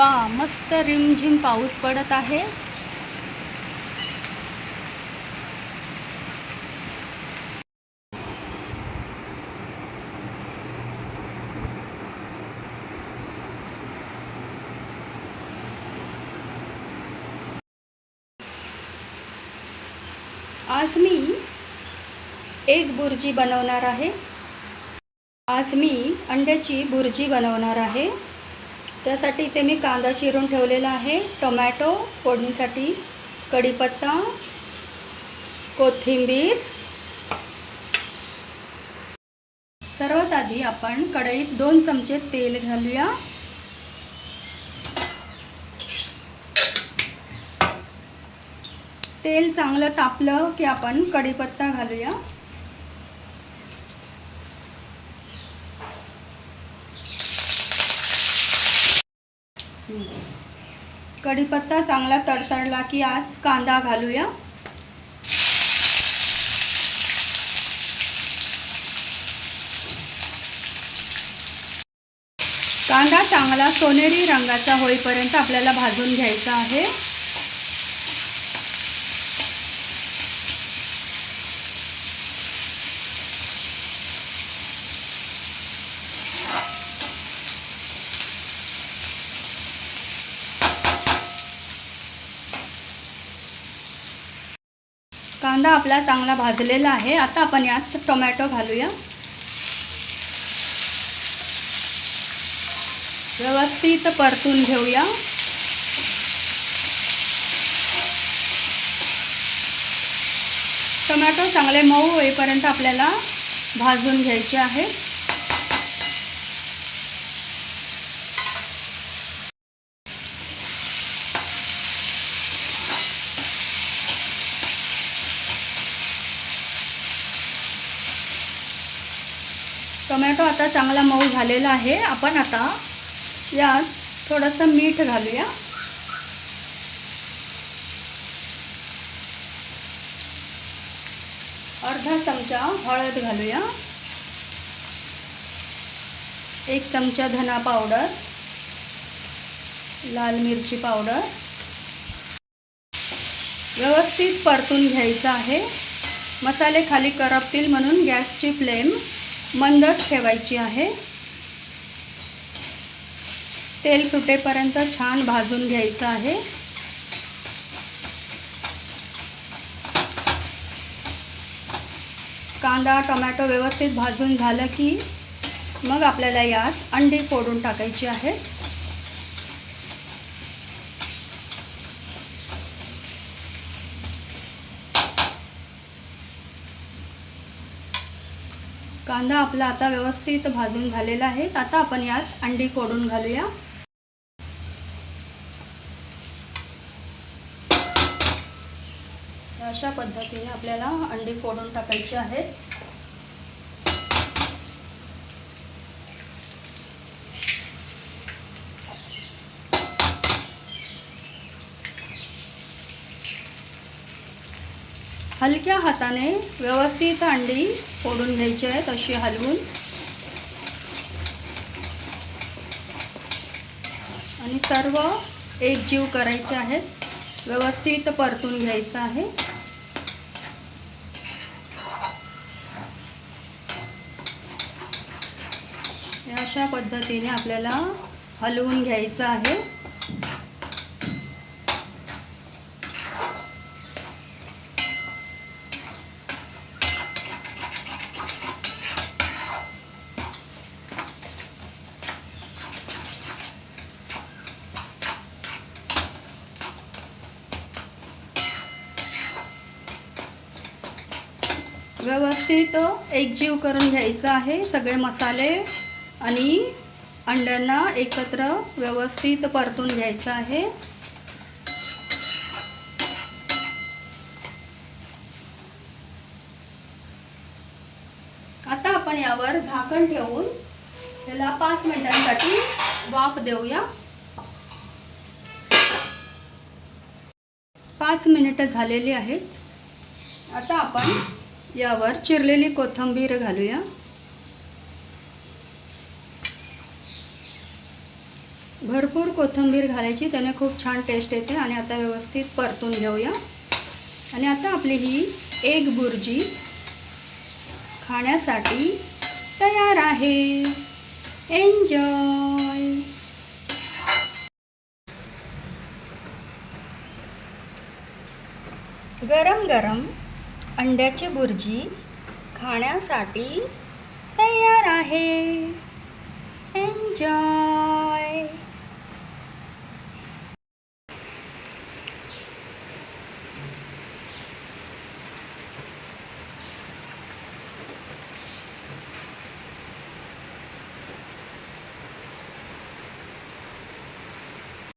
वा मस्त रिमझिम पाऊस पडत आहे. आज मी एक बुर्जी बनवणार आहे. आज मी अंड्याची बुर्जी बनवणार आहे. त्यासाठी इथे मी कांदा चिरून ठेवलेला आहे टोमॅटो फोडणीसाठी कढीपत्ता कोथिंबीर. सर्वात आधी आपण कढईत दोन चमचे तेल घालूया. तेल चांगलं तापलं की आपण कढीपत्ता घालूया. कढीपत्ता चांगला तडतडला की आत कांदा घालूया. कांदा चांगला सोनेरी रंगाचा होईपर्यंत आपल्याला भाजून घ्यायचा आहे. कांदा आपला चांगला भाजलेला आहे. आता आपण यात टोमॅटो घालूया. व्यवस्थित परतून घेऊया. टोमॅटो चांगले मऊ होईपर्यंत आपल्याला भाजून घ्यायचे आहे. टोमॅटो आता चांगला मऊ झालेला आहे. आपण आता यात थोडंसं मीठ घालूया. अर्धा चमचा हळद घालूया. एक चमचा धना पावडर. लाल मिरची पावडर. व्यवस्थित परतून घ्यायचं आहे. मसाले खाली करपतील म्हणून गॅसची फ्लेम मंदच ठेवायची आहे. तेल सुटेपर्यंत छान भाजून घ्यायचं आहे. कांदा टोमॅटो व्यवस्थित भाजून झालं की मग आपल्याला यात अंडी फोडून टाकायची आहेत. कांदा आपला आता व्यवस्थित भाजून झालेला आहे. आता आपण यात अंडी फोडून घालूया. अशा पद्धतीने आपल्याला अंडी फोडून टाकायची आहेत. हलक्या हाताने व्यवस्थित अंडी फोडून घ्यायची आहेत अशी हलवून. आणि सर्व एकजीव करायचे आहेत. व्यवस्थित परतून घ्यायचं आहे. अशा पद्धतीने आपल्याला हलवून घ्यायचं आहे. व्यवस्थित एकजीव करून घ्यायचं आहे. सगळे मसाले आणि अंड्यांना एकत्र व्यवस्थित परतून घ्यायचं आहे. आता आपण यावर झाकण ठेवून त्याला पाच मिनिटांसाठी वाफ देऊया. पाच मिनिटं झालेली आहेत. आता आपण यावर चिरलेली कोथिंबीर घालूया. भरपूर कोथिंबीर घालायची त्याने खूप छान टेस्ट येते आणि आता व्यवस्थित परतून घेऊया. आणि आता आपली ही एग बुर्जी खाण्यासाठी तयार आहे. एन्जॉय गरम गरम अंड्याची बुर्जी खाण्यासाठी तयार आहे. एन्जॉय